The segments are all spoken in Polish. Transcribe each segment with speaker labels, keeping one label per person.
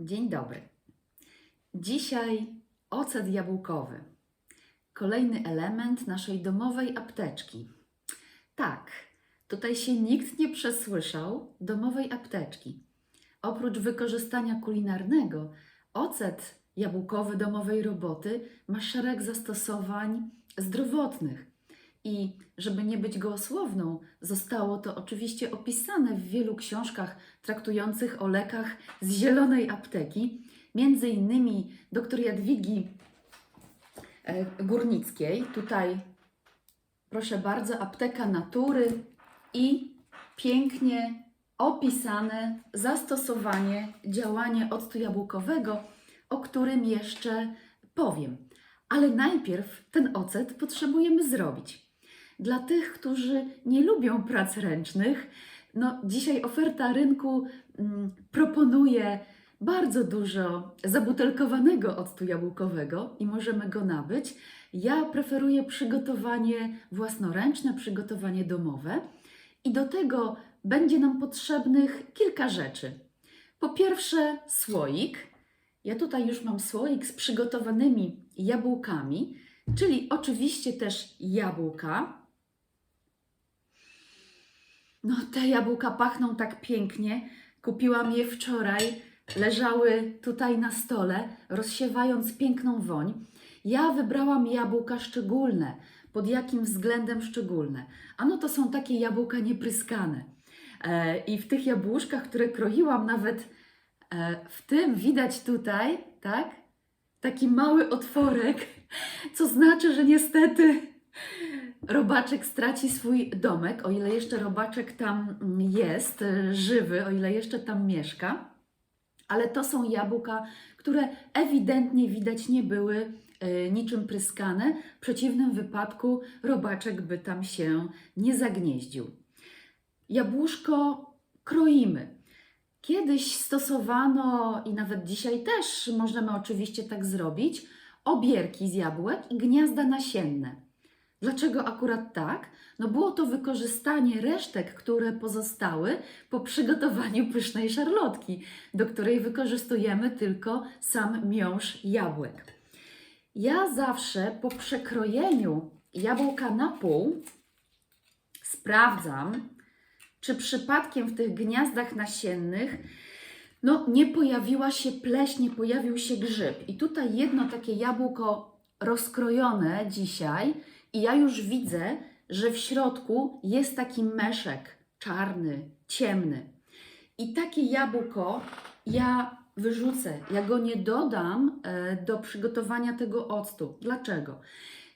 Speaker 1: Dzień dobry. Dzisiaj ocet jabłkowy. Kolejny element naszej domowej apteczki. Tak, tutaj się nikt nie przesłyszał domowej apteczki. Oprócz wykorzystania kulinarnego, ocet jabłkowy domowej roboty ma szereg zastosowań zdrowotnych. I żeby nie być gołosłowną, zostało to oczywiście opisane w wielu książkach traktujących o lekach z zielonej apteki, między innymi dr Jadwigi e, Górnickiej. Tutaj, proszę bardzo, apteka natury i pięknie opisane zastosowanie, działanie octu jabłkowego, o którym jeszcze powiem. Ale najpierw ten ocet potrzebujemy zrobić. Dla tych, którzy nie lubią prac ręcznych, no dzisiaj oferta rynku mm, proponuje bardzo dużo zabutelkowanego octu jabłkowego i możemy go nabyć. Ja preferuję przygotowanie własnoręczne, przygotowanie domowe i do tego będzie nam potrzebnych kilka rzeczy. Po pierwsze, słoik. Ja tutaj już mam słoik z przygotowanymi jabłkami, czyli oczywiście też jabłka. No, te jabłka pachną tak pięknie. Kupiłam je wczoraj, leżały tutaj na stole, rozsiewając piękną woń. Ja wybrałam jabłka szczególne. Pod jakim względem szczególne? Ano to są takie jabłka niepryskane. E, I w tych jabłuszkach, które kroiłam, nawet e, w tym widać tutaj, tak? Taki mały otworek, co znaczy, że niestety robaczek straci swój domek, o ile jeszcze robaczek tam jest e, żywy, o ile jeszcze tam mieszka. Ale to są jabłka, które ewidentnie widać nie były e, niczym pryskane. W przeciwnym wypadku robaczek by tam się nie zagnieździł. Jabłuszko kroimy. Kiedyś stosowano i nawet dzisiaj też możemy oczywiście tak zrobić obierki z jabłek i gniazda nasienne. Dlaczego akurat tak? No było to wykorzystanie resztek, które pozostały po przygotowaniu pysznej szarlotki, do której wykorzystujemy tylko sam miąższ jabłek. Ja zawsze po przekrojeniu jabłka na pół sprawdzam, czy przypadkiem w tych gniazdach nasiennych no, nie pojawiła się pleśń, nie pojawił się grzyb. I tutaj jedno takie jabłko rozkrojone dzisiaj i ja już widzę, że w środku jest taki meszek czarny, ciemny. I takie jabłko ja wyrzucę, ja go nie dodam e, do przygotowania tego octu. Dlaczego?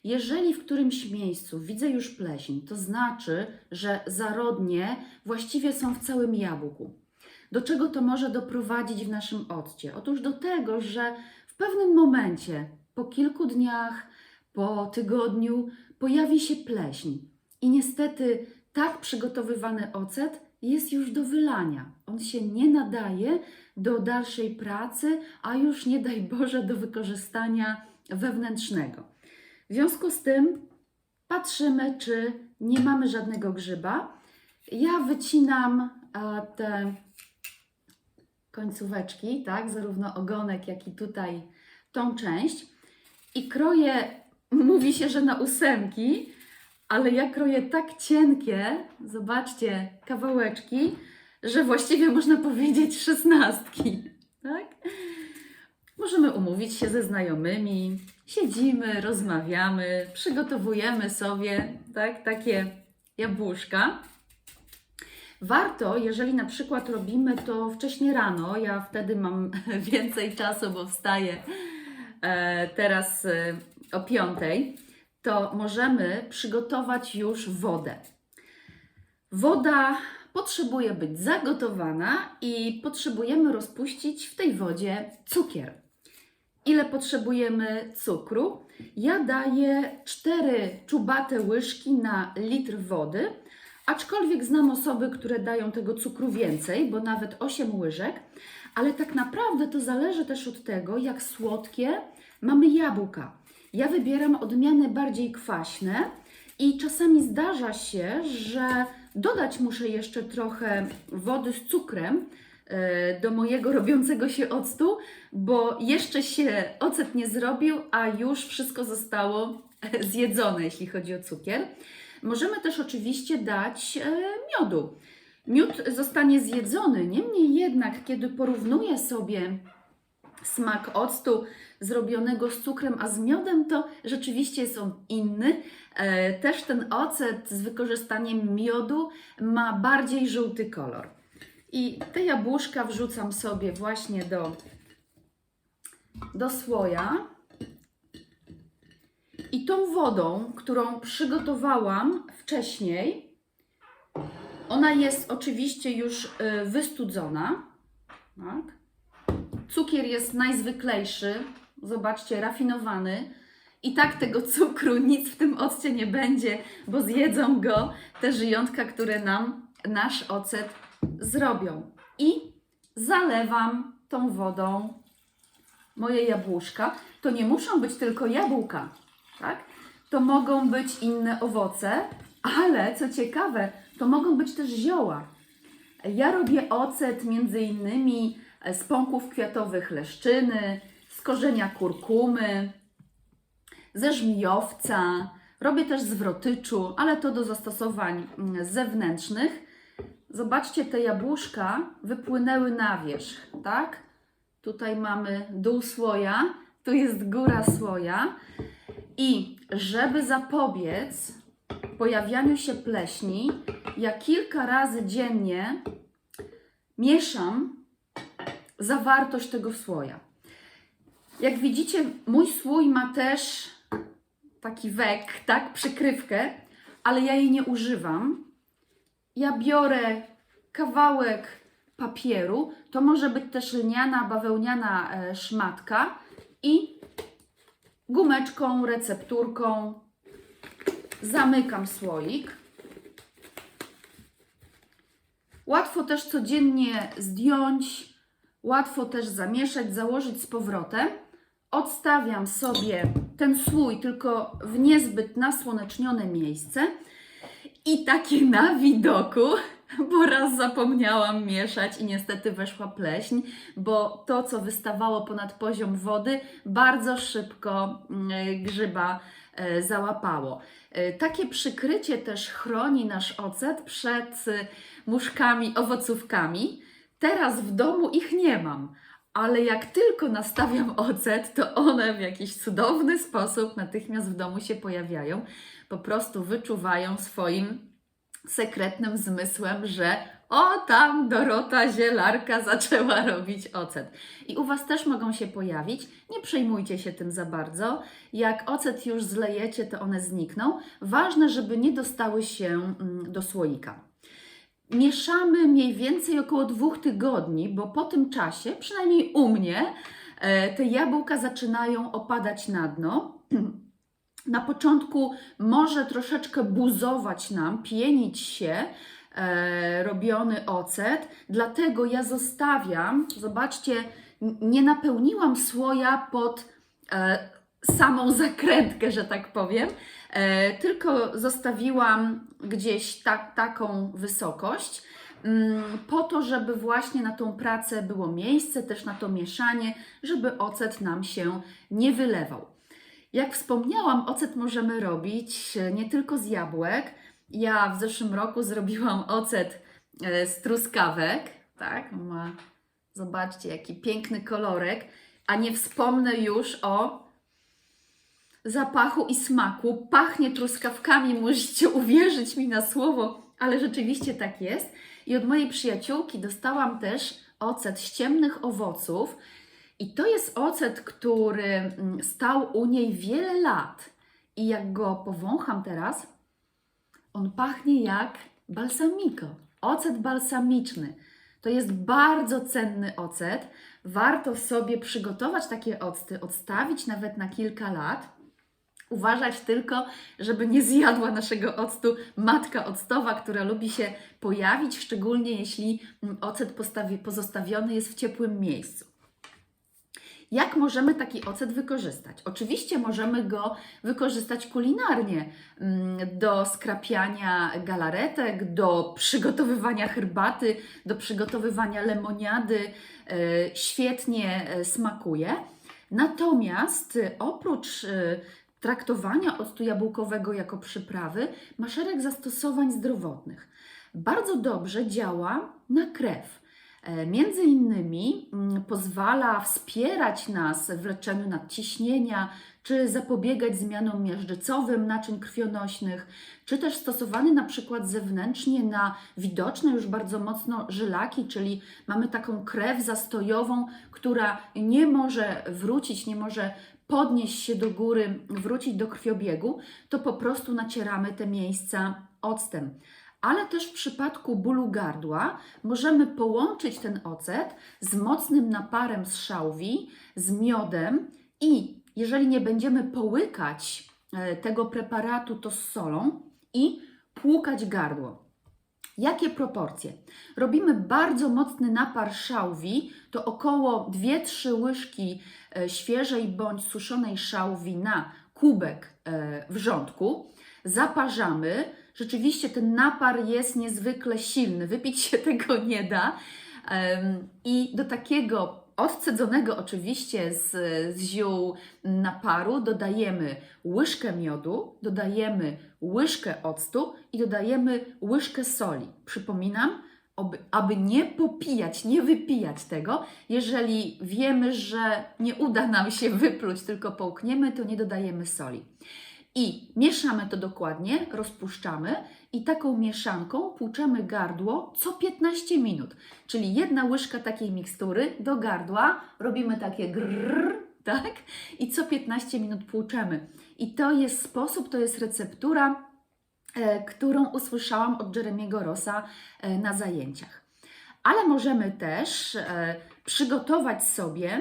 Speaker 1: Jeżeli w którymś miejscu widzę już pleśń, to znaczy, że zarodnie właściwie są w całym jabłku. Do czego to może doprowadzić w naszym occie? Otóż do tego, że w pewnym momencie, po kilku dniach, po tygodniu, pojawi się pleśń. I niestety tak przygotowywany ocet jest już do wylania. On się nie nadaje do dalszej pracy, a już nie daj Boże do wykorzystania wewnętrznego. W związku z tym patrzymy, czy nie mamy żadnego grzyba. Ja wycinam a, te końcóweczki, tak, zarówno ogonek, jak i tutaj tą część i kroję, mówi się, że na ósemki, ale ja kroję tak cienkie, zobaczcie, kawałeczki, że właściwie można powiedzieć szesnastki, tak? Możemy umówić się ze znajomymi, siedzimy, rozmawiamy, przygotowujemy sobie tak, takie jabłuszka. Warto, jeżeli na przykład robimy to wcześnie rano, ja wtedy mam więcej czasu, bo wstaję e, teraz e, o piątej, to możemy przygotować już wodę. Woda potrzebuje być zagotowana i potrzebujemy rozpuścić w tej wodzie cukier. Ile potrzebujemy cukru? Ja daję 4 czubate łyżki na litr wody, aczkolwiek znam osoby, które dają tego cukru więcej, bo nawet 8 łyżek, ale tak naprawdę to zależy też od tego, jak słodkie mamy jabłka. Ja wybieram odmiany bardziej kwaśne i czasami zdarza się, że dodać muszę jeszcze trochę wody z cukrem, e, do mojego robiącego się octu, bo jeszcze się ocet nie zrobił, a już wszystko zostało e, zjedzone, jeśli chodzi o cukier. Możemy też oczywiście dać e, miodu. Miód zostanie zjedzony, niemniej jednak, kiedy porównuję sobie smak octu zrobionego z cukrem, a z miodem, to rzeczywiście jest on inny. E, Też ten ocet z wykorzystaniem miodu ma bardziej żółty kolor. I te jabłuszka wrzucam sobie właśnie do, do słoja. I tą wodą, którą przygotowałam wcześniej, ona jest oczywiście już y, wystudzona. Tak? Cukier jest najzwyklejszy, zobaczcie, rafinowany. I tak tego cukru nic w tym occie nie będzie, bo zjedzą go te żyjątka, które nam nasz ocet zrobią. I zalewam tą wodą moje jabłuszka. To nie muszą być tylko jabłka, tak? To mogą być inne owoce, ale co ciekawe, to mogą być też zioła. Ja robię ocet między innymi z pąków kwiatowych leszczyny, z korzenia kurkumy, ze żmijowca. Robię też z wrotyczu, ale to do zastosowań mm, zewnętrznych. Zobaczcie, te jabłuszka wypłynęły na wierzch, tak? Tutaj mamy dół słoja, tu jest góra słoja. I żeby zapobiec pojawianiu się pleśni, ja kilka razy dziennie mieszam zawartość tego słoja. Jak widzicie, mój słój ma też taki wek, tak, przykrywkę, ale ja jej nie używam. Ja biorę kawałek papieru, to może być też lniana, bawełniana e, szmatka i gumeczką, recepturką zamykam słoik. Łatwo też codziennie zdjąć, łatwo też zamieszać, założyć z powrotem. Odstawiam sobie ten słój tylko w niezbyt nasłonecznione miejsce i takie na widoku, bo raz zapomniałam mieszać i niestety weszła pleśń, bo to, co wystawało ponad poziom wody, bardzo szybko mm, grzyba e, załapało. E, Takie przykrycie też chroni nasz ocet przed e, muszkami, owocówkami. Teraz w domu ich nie mam, ale jak tylko nastawiam ocet, to one w jakiś cudowny sposób natychmiast w domu się pojawiają. Po prostu wyczuwają swoim sekretnym zmysłem, że o tam Dorota Zielarka zaczęła robić ocet. I u Was też mogą się pojawić. Nie przejmujcie się tym za bardzo. Jak ocet już zlejecie, to one znikną. Ważne, żeby nie dostały się mm, do słoika. Mieszamy mniej więcej około dwóch tygodni, bo po tym czasie, przynajmniej u mnie, e, te jabłka zaczynają opadać na dno. Na początku może troszeczkę buzować nam, pienić się e, robiony ocet, dlatego ja zostawiam, zobaczcie, nie napełniłam słoja pod e, samą zakrętkę, że tak powiem, e, tylko zostawiłam gdzieś tak, taką wysokość, mm, po to, żeby właśnie na tą pracę było miejsce, też na to mieszanie, żeby ocet nam się nie wylewał. Jak wspomniałam, ocet możemy robić e, nie tylko z jabłek. Ja w zeszłym roku zrobiłam ocet e, z truskawek, tak? Ma, zobaczcie, jaki piękny kolorek. A nie wspomnę już o zapachu i smaku. Pachnie truskawkami, musicie uwierzyć mi na słowo, ale rzeczywiście tak jest. I od mojej przyjaciółki dostałam też ocet z ciemnych owoców. I to jest ocet, który mm, stał u niej wiele lat. I jak go powącham teraz, on pachnie jak balsamico. Ocet balsamiczny. To jest bardzo cenny ocet. Warto sobie przygotować takie octy, odstawić nawet na kilka lat. Uważać tylko, żeby nie zjadła naszego octu matka octowa, która lubi się pojawić, szczególnie jeśli mm, ocet pozostawiony jest w ciepłym miejscu. Jak możemy taki ocet wykorzystać? Oczywiście możemy go wykorzystać kulinarnie, mm, do skrapiania galaretek, do przygotowywania herbaty, do przygotowywania lemoniady. E, Świetnie e, smakuje. Natomiast e, oprócz traktowania octu jabłkowego jako przyprawy, ma szereg zastosowań zdrowotnych. Bardzo dobrze działa na krew. E, Między innymi mm, pozwala wspierać nas w leczeniu nadciśnienia, czy zapobiegać zmianom miażdżycowym naczyń krwionośnych, czy też stosowany na przykład zewnętrznie na widoczne już bardzo mocno żylaki, czyli mamy taką krew zastojową, która nie może wrócić, nie może podnieść się do góry, wrócić do krwiobiegu, to po prostu nacieramy te miejsca octem ale też w przypadku bólu gardła możemy połączyć ten ocet z mocnym naparem z szałwi, z miodem i jeżeli nie będziemy połykać e, tego preparatu, to z solą i płukać gardło. Jakie proporcje? Robimy bardzo mocny napar szałwi, to około 2-3 łyżki e, świeżej bądź suszonej szałwi na kubek e, wrzątku. Zaparzamy. Rzeczywiście ten napar jest niezwykle silny, wypić się tego nie da. I do takiego odcedzonego oczywiście z, z ziół naparu dodajemy łyżkę miodu, dodajemy łyżkę octu i dodajemy łyżkę soli. Przypominam, aby, aby nie popijać, nie wypijać tego. Jeżeli wiemy, że nie uda nam się wypluć, tylko połkniemy, to nie dodajemy soli. I mieszamy to dokładnie, rozpuszczamy i taką mieszanką płuczemy gardło co 15 minut. Czyli jedna łyżka takiej mikstury do gardła, robimy takie grrr, tak? I co 15 minut płuczemy. I to jest sposób, to jest receptura, e, którą usłyszałam od Jeremiego Rossa e, na zajęciach. Ale możemy też e, przygotować sobie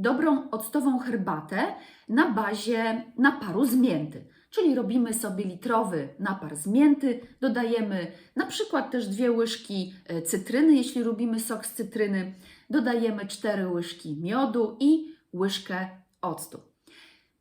Speaker 1: dobrą octową herbatę na bazie naparu z mięty. Czyli robimy sobie litrowy napar z mięty, dodajemy na przykład też dwie łyżki e, cytryny, jeśli robimy sok z cytryny, dodajemy cztery łyżki miodu i łyżkę octu.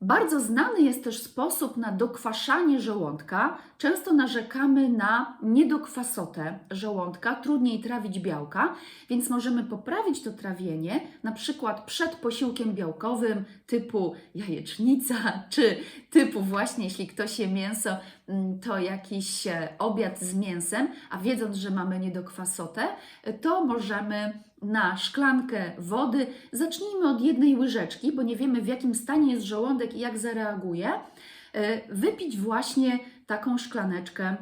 Speaker 1: Bardzo znany jest też sposób na dokwaszanie żołądka. Często narzekamy na niedokwasotę żołądka, trudniej trawić białka, więc możemy poprawić to trawienie, na przykład przed posiłkiem białkowym typu jajecznica, czy typu właśnie, jeśli ktoś je mięso, mm, to jakiś e, obiad z mięsem, a wiedząc, że mamy niedokwasotę, to możemy na szklankę wody. Zacznijmy od jednej łyżeczki, bo nie wiemy w jakim stanie jest żołądek i jak zareaguje. E, Wypić właśnie taką szklaneczkę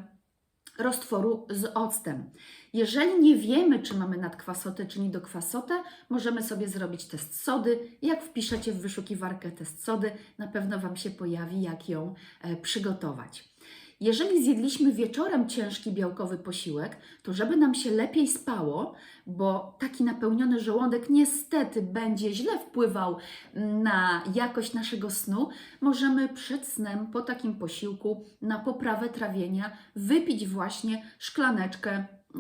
Speaker 1: roztworu z octem. Jeżeli nie wiemy, czy mamy nadkwasotę, czy niedokwasotę, możemy sobie zrobić test sody. Jak wpiszecie w wyszukiwarkę test sody, na pewno Wam się pojawi, jak ją e, przygotować. Jeżeli zjedliśmy wieczorem ciężki białkowy posiłek, to żeby nam się lepiej spało, bo taki napełniony żołądek niestety będzie źle wpływał na jakość naszego snu, możemy przed snem po takim posiłku na poprawę trawienia wypić właśnie szklaneczkę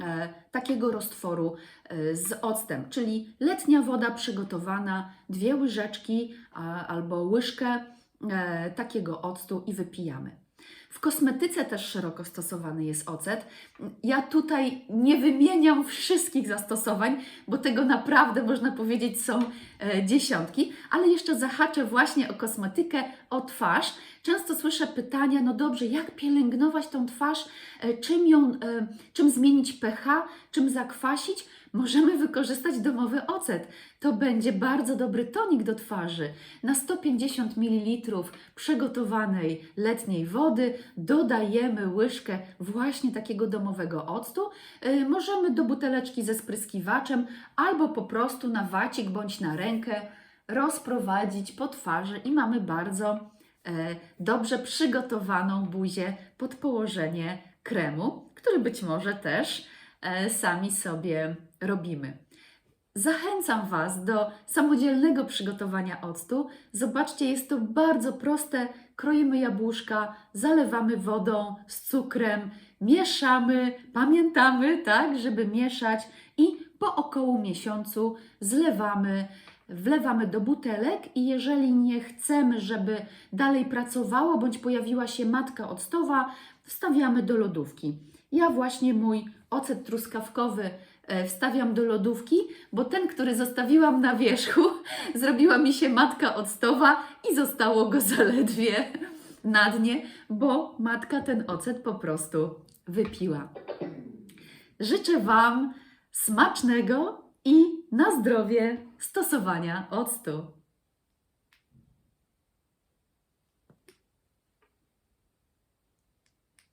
Speaker 1: e, takiego roztworu e, z octem, czyli letnia woda przygotowana, dwie łyżeczki a, albo łyżkę e, takiego octu i wypijamy. W kosmetyce też szeroko stosowany jest ocet. Ja tutaj nie wymieniam wszystkich zastosowań, bo tego naprawdę można powiedzieć są e, dziesiątki, ale jeszcze zahaczę właśnie o kosmetykę, o twarz. Często słyszę pytania, no dobrze, jak pielęgnować tą twarz, e, czym ją, e, czym zmienić pH, czym zakwasić? Możemy wykorzystać domowy ocet. To będzie bardzo dobry tonik do twarzy. Na 150 ml przygotowanej letniej wody dodajemy łyżkę właśnie takiego domowego octu. Yy, możemy do buteleczki ze spryskiwaczem albo po prostu na wacik bądź na rękę rozprowadzić po twarzy i mamy bardzo e, dobrze przygotowaną buzię pod położenie kremu, który być może też sami sobie robimy. Zachęcam Was do samodzielnego przygotowania octu. Zobaczcie, jest to bardzo proste. Kroimy jabłuszka, zalewamy wodą z cukrem, mieszamy, pamiętamy, tak, żeby mieszać i po około miesiącu zlewamy wlewamy do butelek i jeżeli nie chcemy, żeby dalej pracowało bądź pojawiła się matka octowa, wstawiamy do lodówki. Ja właśnie mój ocet truskawkowy e, wstawiam do lodówki, bo ten, który zostawiłam na wierzchu, zrobiła mi się matka octowa i zostało go zaledwie na dnie, bo matka ten ocet po prostu wypiła. Życzę Wam smacznego i na zdrowie stosowania octu.